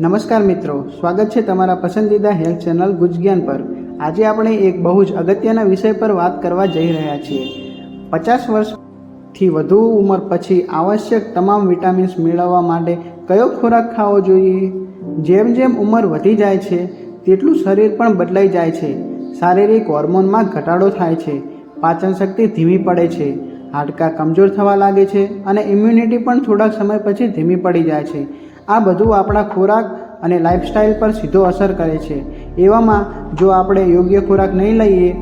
નમસ્કાર મિત્રો, સ્વાગત છે તમારા પસંદીદા હેલ્થ ચેનલ ગુજજ્ઞાન પર. આજે આપણે એક બહુ જ અગત્યના વિષય પર વાત કરવા જઈ રહ્યા છીએ. પચાસ વર્ષથી વધુ ઉંમર પછી આવશ્યક તમામ વિટામિન્સ મેળવવા માટે કયો ખોરાક ખાવો જોઈએ? જેમ જેમ ઉંમર વધી જાય છે, તેટલું શરીર પણ બદલાઈ જાય છે. શારીરિક હોર્મોનમાં ઘટાડો થાય છે, પાચન શક્તિ ધીમી પડે છે, હાડકાં કમજોર થવા લાગે છે અને ઇમ્યુનિટી પણ થોડાક સમય પછી ધીમી પડી જાય છે. આ બધું આપણા ખોરાક અને લાઇફસ્ટાઈલ પર સીધો અસર કરે છે. એવામાં જો આપણે યોગ્ય ખોરાક નહીં લઈએ,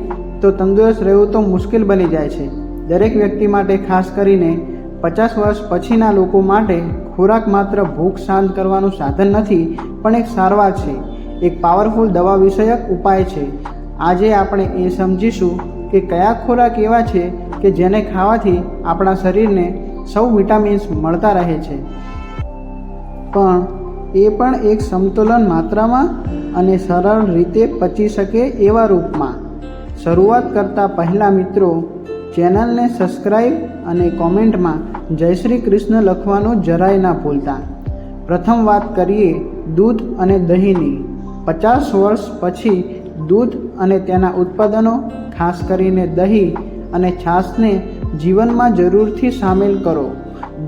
તો તંદુરસ્ત રહેવું તો મુશ્કેલ બની જાય છે. દરેક વ્યક્તિ માટે ખાસ કરીને પચાસ વર્ષ પછીના લોકો માટે ખોરાક માત્ર ભૂખ શાંત કરવાનું સાધન નથી, પણ એક સારવાર છે. એક પાવરફુલ દવા વિષયક ઉપાય છે. આજે આપણે એ સમજીશું કે કયા ખોરાક એવા છે કે જેને ખાવાથી આપણા શરીરને સૌ વિટામિન્સ મળતા રહે છે. પણ એ પણ એક સમતુલન માત્રામાં અને સરળ રીતે પચી શકે એવા રૂપમાં. શરૂઆત કરતાં પહેલાં મિત્રો, ચેનલને સબસ્ક્રાઈબ અને કોમેન્ટમાં જય શ્રી કૃષ્ણ લખવાનું જરાય ના ભૂલતા. પ્રથમ વાત કરીએ દૂધ અને દહીંની. પચાસ વર્ષ પછી દૂધ અને તેના ઉત્પાદનો, ખાસ કરીને દહીં અને છાશને જીવનમાં જરૂરથી સામેલ કરો.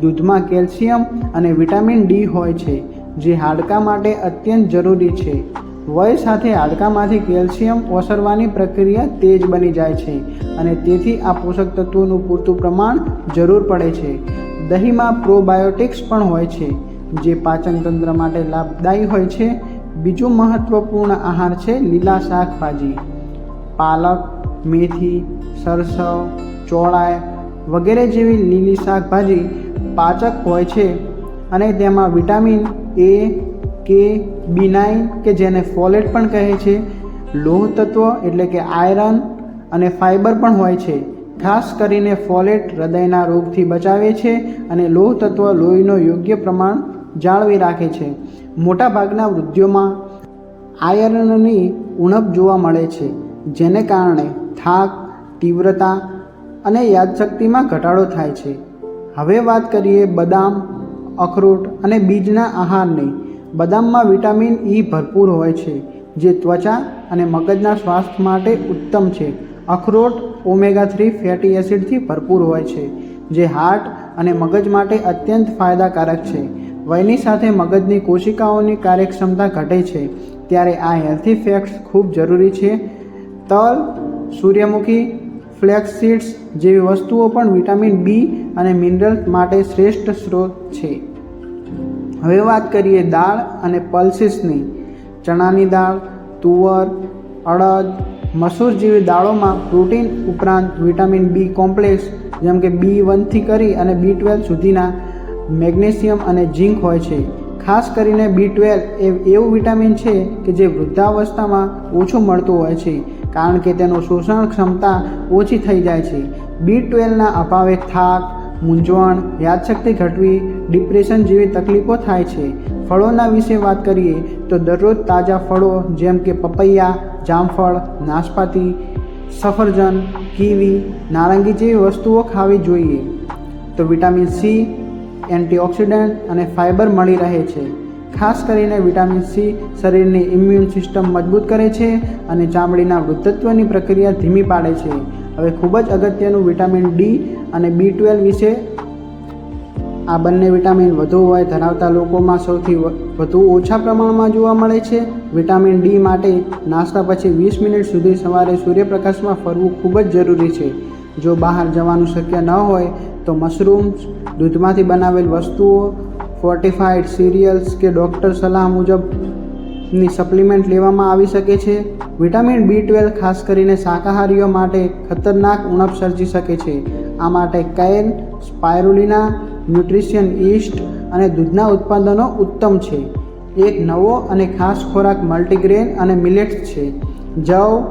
દૂધમાં કેલ્શિયમ અને વિટામિન ડી હોય છે, જે હાડકાં માટે અત્યંત જરૂરી છે. વય સાથે હાડકામાંથી કેલ્શિયમ ઓસરવાની પ્રક્રિયા તેજ બની જાય છે અને તેથી આ પોષક તત્વોનું પૂરતું પ્રમાણ જરૂર પડે છે. દહીંમાં પ્રોબાયોટિક્સ પણ હોય છે, જે પાચન તંત્ર માટે લાભદાયી હોય છે. બીજું મહત્ત્વપૂર્ણ આહાર છે લીલા શાકભાજી. પાલક, મેથી, સરસવ ચોળાય વગેરે જેવી લીલી શાકભાજી પાચક હોય છે અને તેમાં વિટામિન એ કે બી કે જેને ફોલેટ પણ કહે છે, લોહ તત્વ એટલે કે આયરન અને ફાઇબર પણ હોય છે. ખાસ કરીને ફોલેટ હૃદયના રોગથી બચાવે છે અને લોહ તત્વ લોહીનો યોગ્ય પ્રમાણ જાળવી રાખે છે. મોટાભાગના વૃદ્ધિઓમાં આયરનની ઉણપ જોવા મળે છે, જેને કારણે થાક, તીવ્રતા અને યાદશક્તિમાં ઘટાડો થાય છે. હવે વાત કરીએ બદામ, અખરોટ અને બીજના આહારની. બદામમાં વિટામિન ઈ ભરપૂર હોય છે, જે ત્વચા અને મગજના સ્વાસ્થ્ય માટે ઉત્તમ છે. અખરોટ ઓમેગા થ્રી ફેટી એસિડથી ભરપૂર હોય છે, જે હાર્ટ અને મગજ માટે અત્યંત ફાયદાકારક છે. વયની સાથે મગજની કોશિકાઓની કાર્યક્ષમતા ઘટે છે, ત્યારે આ હેલ્થી ફેક્ટ્સ ખૂબ જરૂરી છે. તલ, સૂર્યમુખી ફ્લેક્સ સીડ્સ જેવી વસ્તુઓ પણ વિટામિન બી અને મિનરલ્સ માટે શ્રેષ્ઠ સ્ત્રોત છે. હવે વાત કરીએ દાળ અને પલ્સીસની. ચણાની દાળ, તુવર, અડદ, મસૂર જેવી દાળોમાં પ્રોટીન ઉપરાંત વિટામિન બી કોમ્પ્લેક્સ જેમ કે બી વનથી કરી અને બી ટ્વેલ્વ સુધીના મેગ્નેશિયમ અને ઝીંક હોય છે. ખાસ કરીને બી ટ્વેલ્વ એ એવું વિટામિન છે કે જે વૃદ્ધાવસ્થામાં ઓછું મળતું હોય છે. કારણ કે તેનો શોષણ ક્ષમતા ઓછી થઈ જાય છે. બી ટ્વેલ્વના અભાવે થાક, મૂંઝવણ, યાદશક્તિ ઘટવી, ડિપ્રેશન જેવી તકલીફો થાય છે. ફળોના વિશે વાત કરીએ તો દરરોજ તાજા ફળો જેમ કે પપૈયા, જામફળ, નાશપાતી, સફરજન, કીવી, નારંગી જેવી વસ્તુઓ ખાવી જોઈએ. તો વિટામિન સી એન્ટીઓક્સિડન્ટ અને ફાઇબર મળી રહે છે. ખાસ કરીને વિટામિન સી શરીરની ઇમ્યુન સિસ્ટમ મજબૂત કરે છે અને ચામડીના વૃદ્ધત્વની પ્રક્રિયા ધીમી પાડે છે. હવે ખૂબ જ અગત્યનું વિટામિન ડી અને બી ટ્વેલ્વ વિશે આ બંને વિટામિન વધુ હોય ધરાવતા લોકોમાં સૌથી વધુ ઓછા પ્રમાણમાં જોવા મળે છે. વિટામિન ડી માટે નાસ્તા પછી વીસ મિનિટ સુધી સવારે સૂર્યપ્રકાશમાં ફરવું ખૂબ જ જરૂરી છે. જો બહાર જવાનું શક્ય ન હોય તો મશરૂમ્સ, દૂધમાંથી બનાવેલ વસ્તુઓ ફોર્ટિફાઈડ સિરિયલ્સ કે ડૉક્ટર સલાહ મુજબની સપ્લિમેન્ટ લેવામાં આવી શકે છે. વિટામિન બી ટ્વેલ્વ ખાસ કરીને શાકાહારીઓ માટે ખતરનાક ઉણપ સર્જી શકે છે. આ માટે કેન સ્પાયરુલિના ન્યુટ્રિશિયન ઈસ્ટ અને દૂધના ઉત્પાદનો ઉત્તમ છે. એક નવો અને ખાસ ખોરાક મલ્ટીગ્રેન અને મિલેટ્સ છે. જવ,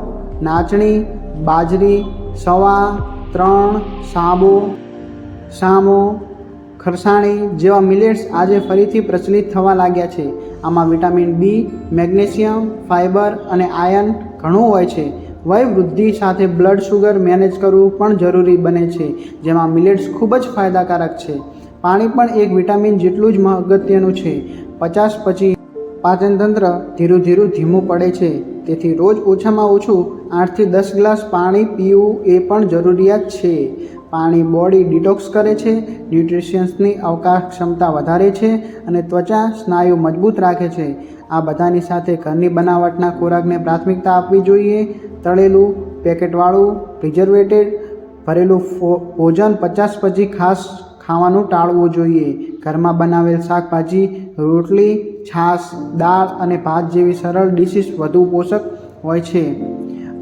નાચણી, બાજરી, સવા, ત્રણ, સાબો, સામો ખરસાણી જેવા મિલેટ્સ આજે ફરીથી પ્રચલિત થવા લાગ્યા છે. આમાં વિટામિન બી, મેગ્નેશિયમ ફાઇબર અને આયર્ન ઘણું હોય છે. વયવૃદ્ધિ સાથે બ્લડ શુગર મેનેજ કરવું પણ જરૂરી બને છે, જેમાં મિલેટ્સ ખૂબ જ ફાયદાકારક છે. પાણી પણ એક વિટામિન જેટલું જ અગત્યનું છે. પચાસ પછી પાચનતંત્ર ધીરું ધીરું ધીમું પડે છે. તેથી રોજ ઓછામાં ઓછું આઠથી દસ ગ્લાસ પાણી પીવું એ પણ જરૂરિયાત છે. પાણી બોડી ડિટોક્સ કરે છે, ન્યુટ્રિશન્સની અવકાશ ક્ષમતા વધારે છે અને ત્વચા સ્નાયુ મજબૂત રાખે છે. આ બધાની સાથે ઘરની બનાવટના ખોરાકને પ્રાથમિકતા આપવી જોઈએ. તળેલું પેકેટવાળું પ્રિઝર્વેટેડ ભરેલું ભોજન પચાસ પછી ખાસ ખાવાનું ટાળવું જોઈએ. ઘરમાં બનાવેલ શાકભાજી, રોટલી, છાશ, દાળ અને ભાત જેવી સરળ ડિશિસ વધુ પોષક હોય છે.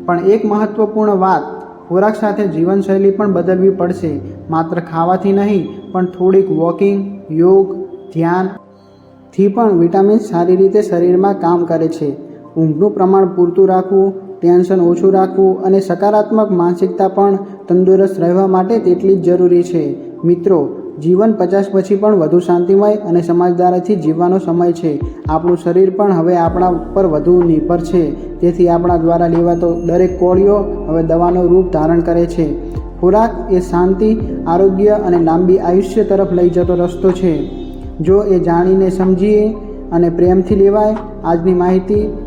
પણ એક મહત્ત્વપૂર્ણ વાત ખોરાક સાથે જીવનશૈલી પણ બદલવી પડશે. માત્ર ખાવાથી નહીં, પણ થોડીક વોકિંગ, યોગ, ધ્યાનથી પણ વિટામિન્સ સારી રીતે શરીરમાં કામ કરે છે. ઊંઘનું પ્રમાણ પૂરતું રાખવું, ટેન્શન ઓછું રાખવું અને સકારાત્મક માનસિકતા પણ તંદુરસ્ત રહેવા માટે તેટલી જ જરૂરી છે. મિત્રો જીવન પચાસ પછી પણ વધુ શાંતિમય અને સમજદારીથી જીવવાનો સમય છે. આપણું શરીર પણ હવે આપણા ઉપર વધુ નિર્ભર છે. તેથી આપણા દ્વારા લેવાતો દરેક કોળીઓ હવે દવાનો રૂપ ધારણ કરે છે. ખોરાક એ શાંતિ, આરોગ્ય અને લાંબી આયુષ્ય તરફ લઈ જતો રસ્તો છે. જો એ જાણીને સમજીએ અને પ્રેમથી લેવાય, આજની માહિતી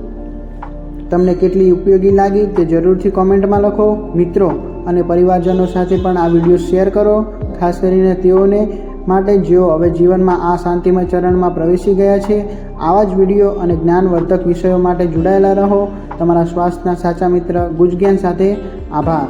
તમને કેટલી ઉપયોગી લાગી તે જરૂરથી કોમેન્ટમાં લખો. મિત્રો અને પરિવારજનો સાથે પણ આ વીડિયો શેર કરો. ખાસ કરીને તેઓને માટે જેઓ હવે જીવનમાં આ શાંતિમય ચરણમાં પ્રવેશી ગયા છે, આવા જ વીડિયો અને જ્ઞાનવર્ધક વિષયો માટે જોડાયેલા રહો. તમારા સ્વાસ્થ્યના સાચા મિત્ર ગુજજ્ઞાન સાથે આભાર.